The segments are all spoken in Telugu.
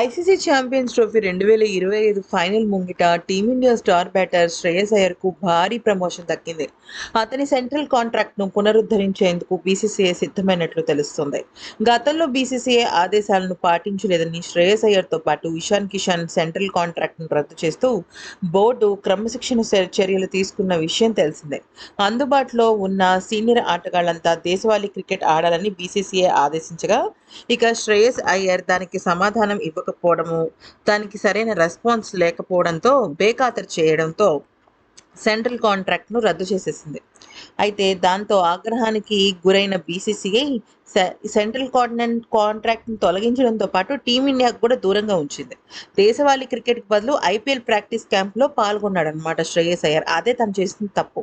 ఐసీసీ ఛాంపియన్స్ ట్రోఫీ రెండు వేల ఇరవై ఐదు ఫైనల్ ముంగిట team India star batter Shreyas అయ్యర్కు భారీ ప్రమోషన్ దక్కింది. అతని సెంట్రల్ కాంట్రాక్ట్ను పునరుద్ధరించేందుకు బీసీసీఐ సిద్ధమైనట్లు తెలుస్తుంది. గతంలో బీసీసీఐ ఆదేశాలను పాటించలేదని శ్రేయస్ అయ్యర్తో పాటు ఇషాన్ కిషాన్ సెంట్రల్ కాంట్రాక్ట్ను రద్దు చేస్తూ బోర్డు క్రమశిక్షణ చర్యలు తీసుకున్న విషయం తెలిసిందే. అందుబాటులో ఉన్న సీనియర్ ఆటగాళ్ళంతా దేశవాళీ క్రికెట్ ఆడాలని బీసీసీఐ ఆదేశించగా ఇక శ్రేయస్ అయ్యర్ దానికి సమాధానం ఇవ్వకపోవడము దానికి సరైన రెస్పాన్స్ లేకపోవడంతో బేఖాతరు చేయడంతో సెంట్రల్ కాంట్రాక్ట్ను రద్దు చేసేసింది. అయితే దాంతో ఆగ్రహానికి గురైన బీసీసీఐ సెంట్రల్ కాంటినెంట్ కాంట్రాక్ట్ను తొలగించడంతో పాటు టీమిండియాకు కూడా దూరంగా ఉంచింది. దేశవాళీ క్రికెట్కి బదులు ఐపీఎల్ ప్రాక్టీస్ క్యాంప్లో పాల్గొన్నాడనమాట శ్రేయస్ అయ్యర్. అదే తను చేసిన తప్పు.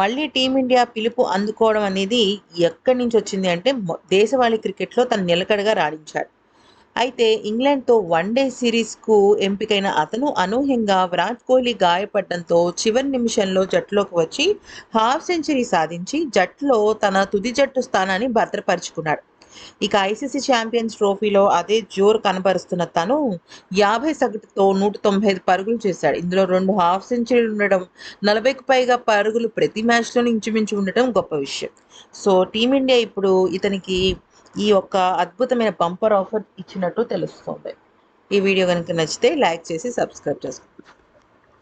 మళ్ళీ టీమిండియా పిలుపు అందుకోవడం అనేది ఎక్కడి నుంచి వచ్చింది అంటే దేశవాళీ క్రికెట్లో తను నిలకడగా రాణించాడు. అయితే ఇంగ్లాండ్తో వన్డే సిరీస్కు ఎంపికైన అతను అనూహ్యంగా విరాట్ కోహ్లీ గాయపడడంతో చివరి నిమిషంలో జట్టులోకి వచ్చి హాఫ్ సెంచరీ సాధించి జట్టులో తన తుది జట్టు స్థానాన్ని భద్రపరుచుకున్నాడు. ఇక ఐసీసీ ఛాంపియన్స్ ట్రోఫీలో అదే జోరు కనబరుస్తున్న తను యాభై సగటుతో నూట తొంభై ఐదు పరుగులు చేశాడు. ఇందులో రెండు హాఫ్ సెంచరీలు ఉండడం నలభైకి పైగా పరుగులు ప్రతి మ్యాచ్లోనూ ఇంచుమించు ఉండటం గొప్ప విషయం. సో టీమిండియా ఇప్పుడు ఇతనికి ఈ యొక్క అద్భుతమైన బంపర్ ఆఫర్ ఇచ్చినట్టు తెలుస్తుంది. ఈ వీడియో కనుక నచ్చితే లైక్ చేసి సబ్స్క్రైబ్ చేసుకోండి.